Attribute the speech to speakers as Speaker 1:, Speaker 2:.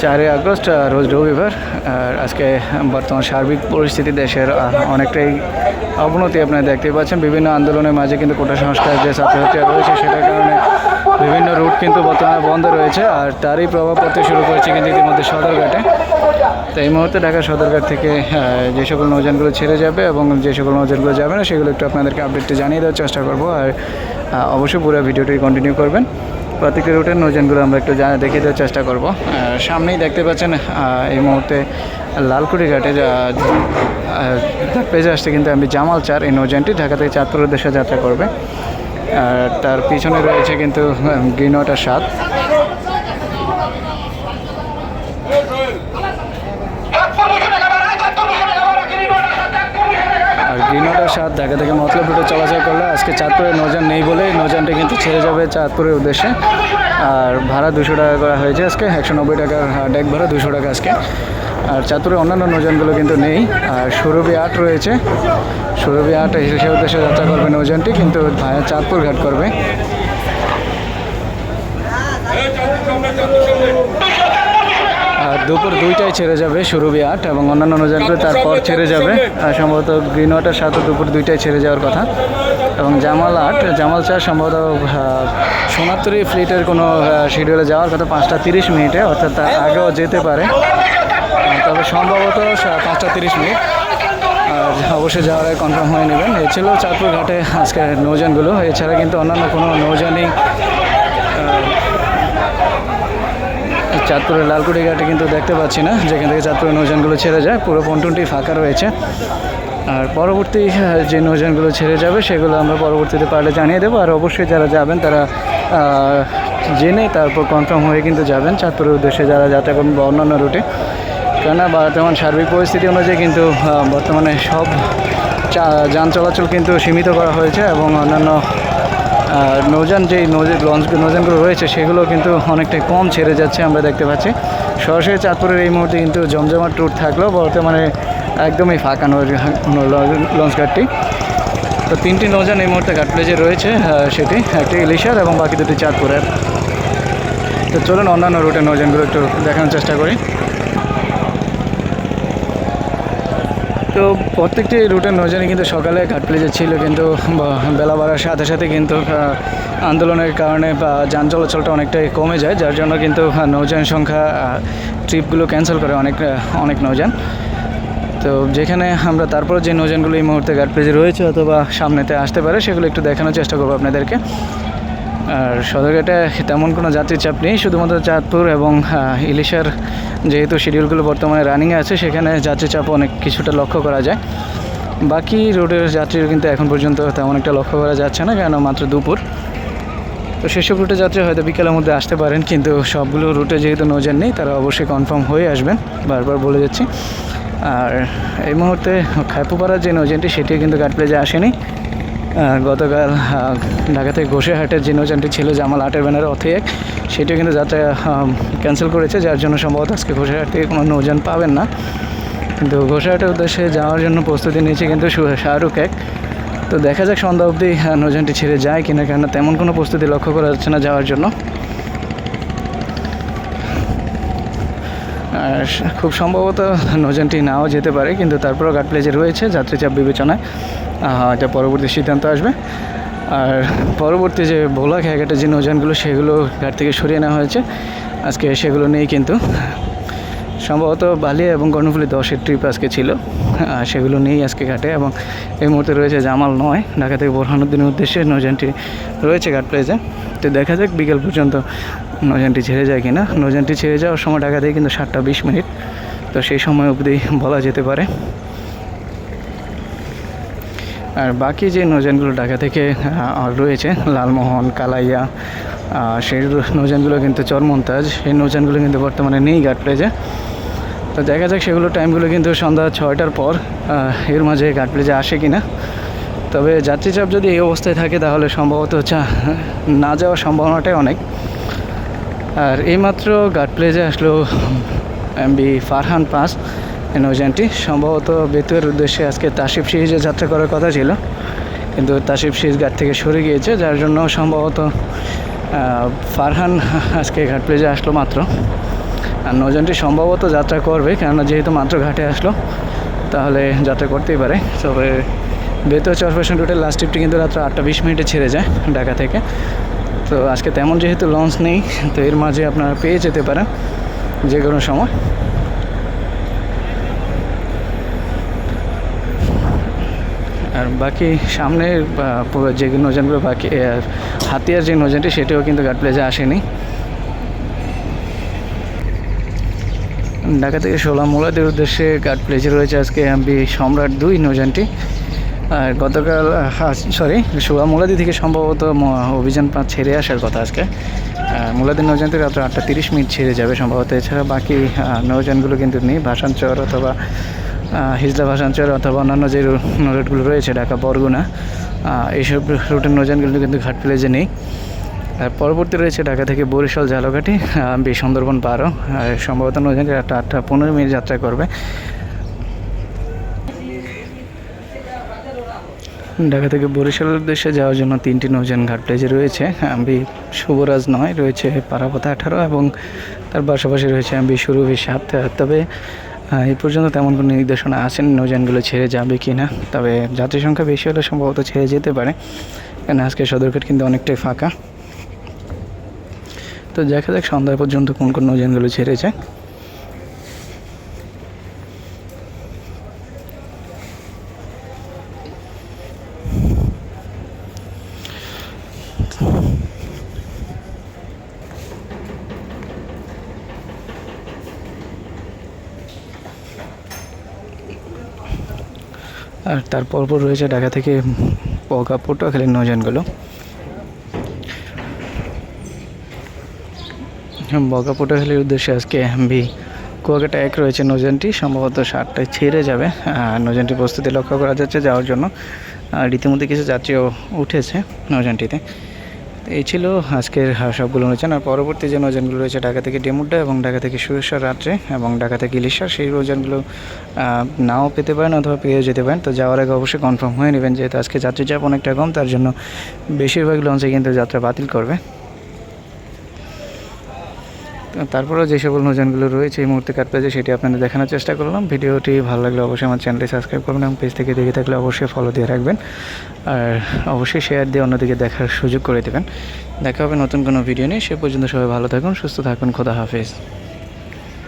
Speaker 1: চারই আগস্ট রোজ রবিবার, আর আজকে বর্তমান সার্বিক পরিস্থিতি দেশের অনেকটাই অবনতি আপনারা দেখতে পাচ্ছেন। বিভিন্ন আন্দোলনের মাঝে কিন্তু কোটা সংস্কার যে ছাত্রছাত্রীরা রয়েছে, সেটার কারণে বিভিন্ন রুট কিন্তু বর্তমানে বন্ধ রয়েছে, আর তারই প্রভাব পড়তে শুরু করেছে কিন্তু ইতিমধ্যে সদরঘাটে। তো এই মুহূর্তে ঢাকা সদরঘাট থেকে যে সকল নৌযানগুলো ছেড়ে যাবে এবং যে সকল নৌযানগুলো যাবে না, সেগুলো একটু আপনাদেরকে আপডেটটি জানিয়ে দেওয়ার চেষ্টা করব, আর অবশ্যই পুরো ভিডিওটি কন্টিনিউ করবেন। প্রত্যেকটি রুটের নৌযানগুলো আমরা একটু দেখিয়ে দেওয়ার চেষ্টা করব। সামনেই দেখতে পাচ্ছেন এই মুহূর্তে লালকুড়ি ঘাটে পেজে আসছে কিন্তু আমি জামাল চার, এই নৌজানটি ঢাকা থেকে চাঁদপুরের দেশে যাত্রা করবে। আর তার পিছনে রয়েছে কিন্তু গ্রিন ওয়াটার সাত। আর সাত ঢাকা থেকে মতলব রুটে চলাচল করলে। আজকে চাঁদপুরের নৌযান নেই বলেই নৌযানটা কিন্তু ছেড়ে যাবে চাঁদপুরের উদ্দেশ্যে। আর ভাড়া দুশো টাকা করা হয়েছে আজকে, একশো নব্বই টাকার ডেক ভাড়া দুশো টাকা আজকে। আর চাঁদপুরে অন্যান্য নৌযানগুলো কিন্তু নেই। আর সুরভি আট রয়েছে। সুরভি আট সে উদ্দেশ্যে যাত্রা করবে নৌযানটি, কিন্তু চাঁদপুর ঘাট করবে। দুপুর দুইটায় ছেড়ে যাবে সুরভি আট এবং অন্যান্য নৌযানগুলো তারপর ছেড়ে যাবে। সম্ভবত গ্রিন ওয়াটার সাথে দুপুর দুইটায় ছেড়ে যাওয়ার কথা। এবং জামাল আট, জামাল চার সম্ভবত সোনাত্তরি ফ্লিটের কোনো শিডিউলে যাওয়ার কথা পাঁচটা তিরিশ মিনিটে, অর্থাৎ তার আগেও যেতে পারে। তবে সম্ভবত পাঁচটা তিরিশ মিনিট। অবশ্যই যাওয়ার আগে কনফার্ম হয়ে নেবেন। এ ছিল চাঁদপুর ঘাটে আজকে নৌযানগুলো। এছাড়া কিন্তু অন্যান্য কোনো নৌযানই চাঁদপুরের লালকুটি ঘাটে কিন্তু দেখতে পাচ্ছি না, যেখান থেকে চাঁদপুরের নৌযানগুলো ছেড়ে যায়, পুরো পন্টনটি ফাঁকা রয়েছে। আর পরবর্তী যে নৌযানগুলো ছেড়ে যাবে, সেগুলো আমরা পরবর্তীতে পারলে জানিয়ে দেবো। আর অবশ্যই যারা যাবেন, তারা জেনে তারপর কনফার্ম হয়ে কিন্তু যাবেন চাঁদপুরের উদ্দেশ্যে যারা যাত্রা করবেন বা অন্যান্য রুটে। কেননা বর্তমান সার্বিক পরিস্থিতি অনুযায়ী কিন্তু বর্তমানে সব যান চলাচল কিন্তু সীমিত করা হয়েছে এবং অন্যান্য যেই নৌযান লঞ্চ নৌযানগুলো রয়েছে সেগুলো কিন্তু অনেকটাই কম ছেড়ে যাচ্ছে আমরা দেখতে পাচ্ছি। সরাসরি চাঁদপুরের এই মুহূর্তে কিন্তু জমজমাট ট্যুর থাকলেও বর্তমানে একদমই ফাঁকা নৌ- নৌ- লঞ্চ ঘাটটি। তো তিনটি নৌযান এই মুহূর্তে ঘাট প্লেজে রয়েছে সেটি একটি ইলিশার এবং বাকি দুটি চাঁদপুরের। তো চলুন অন্যান্য রুটের নৌযানগুলো একটু দেখানোর চেষ্টা করি। তো প্রত্যেকটি রুটের নৌজানি কিন্তু সকালে ঘাট প্লেজে ছিল কিন্তু বেলা বাড়ার সাথে সাথে কিন্তু আন্দোলনের কারণে বা যান চলাচলটা অনেকটাই কমে যায়, যার জন্য কিন্তু নৌযান সংখ্যা ট্রিপগুলো ক্যান্সেল করে অনেক অনেক নৌযান। তো যেখানে আমরা তারপর যে নৌযানগুলো এই মুহূর্তে ঘাট প্লেজে রয়েছে অথবা সামনেতে আসতে পারে, সেগুলো একটু দেখানোর চেষ্টা করব আপনাদেরকে। আর সদরঘাটে তেমন কোনো যাত্রীর চাপ নেই, শুধুমাত্র চাঁদপুর এবং ইলিশার যেহেতু শিডিউলগুলো বর্তমানে রানিংয়ে আছে, সেখানে যাত্রী চাপ অনেক কিছুটা লক্ষ্য করা যায়। বাকি রুটের যাত্রীর কিন্তু এখন পর্যন্ত তেমন একটা লক্ষ্য করা যাচ্ছে না কেন মাত্র দুপুর। তো সেসব রুটে যাত্রী হয়তো বিকেলের মধ্যে আসতে পারেন, কিন্তু সবগুলো রুটে যেহেতু নজর নেই, তারা অবশ্যই কনফার্ম হয়ে আসবেন, বারবার বলে যাচ্ছি। আর এই মুহূর্তে খাইপুপাড়ার যে নৌযানটি, সেটিও কিন্তু ঘাট প্লেজে আসেনি। গতকাল ঢাকা থেকে ঘোষেহাটের যে নৌযানটি ছিল জামাল আটের ব্যানারে অথে এক সেটিও কিন্তু যাত্রা ক্যান্সেল করেছে, যার জন্য সম্ভবত আজকে ঘোষেহাট থেকে কোনো নৌযান পাবেন না। কিন্তু ঘোষেহাটের উদ্দেশ্যে যাওয়ার জন্য প্রস্তুতি নিয়েছে কিন্তু শাহরুখ এক। তো দেখা যাক সন্ধ্যা অবধি নৌযানটি ছেড়ে যায় কিনা, কেননা তেমন কোনো প্রস্তুতি লক্ষ্য করা যাচ্ছে না যাওয়ার জন্য। খুব সম্ভবত নৌযানটি নাও যেতে পারে, কিন্তু তারপরেও ঘাট প্লেজে রয়েছে যাত্রী চাপ বিবেচনায়। এটা পরবর্তী সিদ্ধান্ত আসবে। আর পরবর্তী যে ভোলা খেয়াঘাটের যে নৌযানগুলো, সেগুলো ঘাট থেকে সরিয়ে নেওয়া হয়েছে। আজকে সেগুলো নেই কিন্তু। সম্ভবত বালিয়া এবং কর্ণফুলি দশের ট্রিপ আজকে ছিল। সেগুলো নেই আজকে ঘাটে এবং এই মুহূর্তে রয়েছে জামাল নয়। ঢাকা থেকে বোরহানুদ্দিনের উদ্দেশ্যে নৌযানটি রয়েছে ঘাট প্লেজে তো দেখা যাক বিকেল পর্যন্ত নৌযানটি ছেড়ে যায় কিনা। নৌযানটি ছেড়ে যাওয়ার সময় ঢাকা থেকে কিন্তু সাতটা বিশ মিনিট। তো সেই সময় অবধি বলা যেতে পারে। আর বাকি যে নৌযানগুলো ঢাকা থেকে রয়েছে, লালমোহন, কালাইয়া সেই নৌযানগুলো কিন্তু চরমন্তাজ। সেই নৌযানগুলো কিন্তু বর্তমানে নেই ঘাট প্লেজে তো দেখা যাক সেগুলো টাইমগুলো কিন্তু সন্ধ্যা ছয়টার পর এর মাঝে ঘাট প্লেজে আসে কি না তবে যাত্রী চাপ যদি এই অবস্থায় থাকে, তাহলে সম্ভবত হচ্ছে না যাওয়ার সম্ভাবনাটাই অনেক। আর এইমাত্র ঘাট প্লেজে আসলো এমবি ফারহান পাস। নৌযানটি। সম্ভবত বেতুয়ের উদ্দেশ্যে আজকে তাসিফ সিরিজে যাত্রা করার কথা ছিল। কিন্তু তাসিফ সিরিজ ঘাট থেকে সরে গিয়েছে, যার জন্য সম্ভবত ফারহান আজকে ঘাট প্লেজে আসলো মাত্র। আর নৌযানটি সম্ভবত যাত্রা করবে, কেননা যেহেতু মাত্র ঘাটে আসলো, তাহলে যাত্রা করতেই পারে। তবে বেতুয়া চরপেশন রুটের লাস্ট ট্রিপটি কিন্তু রাত্র আটটা বিশ মিনিটে ছেড়ে যায় ঢাকা থেকে। তো আজকে তেমন যেহেতু লঞ্চ নেই, তো এর মাঝে আপনারা পেয়ে যেতে পারেন যে কোনো সময়। আর বাকি পুরো যে নৌযানগুলো বাকি হাতিয়ার যে নৌযানটি সেটিও কিন্তু গার্ড প্লেজে আসেনি। ঢাকা থেকে সোলা মোলাদের উদ্দেশ্যে গার্ড প্লেজে রয়েছে আজকে এমবি সম্রাট দুই নৌযানটি। আর গতকাল সরি সোলা মোলাদি থেকে সম্ভবত অভিযান পাঁচ ছেড়ে আসার কথা আজকে। মোলাদি নৌযানটি রাত্র আটটা তিরিশ মিনিট ছেড়ে যাবে সম্ভবত। এছাড়া বাকি আহ, নৌযানগুলো কিন্তু নেই। ভাসানচর অথবা হিজলা ভাসানচর অথবা অন্যান্য যে রুটগুলো রয়েছে, ঢাকা, বরগুনা এইসব রুটের নৌযানগুলো কিন্তু ঘাট প্লেজে নেই। আর পরবর্তী রয়েছে ঢাকা থেকে বরিশাল, ঝালকাঠি বি সুন্দরবন আর সম্ভবত নৌযানটি আটটা আটটা পনেরো মিনিট যাত্রা করবে। ঢাকা থেকে বরিশালের উদ্দেশ্যে যাওয়ার জন্য তিনটি নৌযান ঘাট প্লেজে রয়েছে। আম্বি শুভরাজ নয়, রয়েছে পারাপথা আঠারো এবং তার পাশাপাশি রয়েছে আম্বি সুরভি সাত। তবে এই পর্যন্ত তেমন কোনো নির্দেশনা আসেনি, নৌযানগুলো ছেড়ে যাবে কি না। তবে যাত্রী সংখ্যা বেশি হলে সম্ভবত ছেড়ে যেতে পারে কারণ আজকে সদরঘাট কিন্তু অনেকটাই ফাঁকা। তো দেখা যাক সন্ধ্যা পর্যন্ত কোন কোন নৌযানগুলো ছেড়েছে আর তার পরপর রয়েছে ঢাকা থেকে পকা পটুয়াখালীর নৌযানগুলো বগা পটুয়াখালীর উদ্দেশ্যে আজকে বি কুয়াকাটা এক রয়েছে নৌযানটি সম্ভবত সাতটায় ছেড়ে যাবে। আর নৌযানটি প্রস্তুতি লক্ষ্য করা যাচ্ছে যাওয়ার জন্য। আর ইতিমধ্যে কিছু যাত্রীও উঠেছে নৌযানটিতে এই ছিল আজকের সবগুলো অনুষ্ঠান আর পরবর্তী যে নৌযানগুলো রয়েছে ঢাকা থেকে ডেমুড্ডা এবং ঢাকা থেকে সুরেশ্বর রাত্রে এবং ঢাকা থেকে ইলিশার, সেই নৌযানগুলো নাও পেতে পারেন অথবা পেয়ে যেতে পারেন। তো যাওয়ার আগে অবশ্যই কনফার্ম হয়ে নেবেন যেহেতু আজকে যাত্রী চাপ অনেকটা কম, তার জন্য বেশিরভাগ লঞ্চে কিন্তু যাত্রা বাতিল করবে। তারপরেও যে সকল নৌজানগুলো রয়েছে এই মুহূর্তে কাটতে যে সেটি আপনাদের দেখানোর চেষ্টা করলাম। ভিডিওটি ভালো লাগলে অবশ্যই আমার চ্যানেলটি সাবস্ক্রাইব করবেন এবং পেজ থেকে দেখে থাকলে অবশ্যই ফলো দিয়ে রাখবেন। আর অবশ্যই শেয়ার দিয়ে অন্যদিকে দেখার সুযোগ করে দেবেন। দেখা হবে নতুন কোনো ভিডিও নিয়ে। সে পর্যন্ত সবাই ভালো থাকুন, সুস্থ থাকুন, খোদা হাফেজ।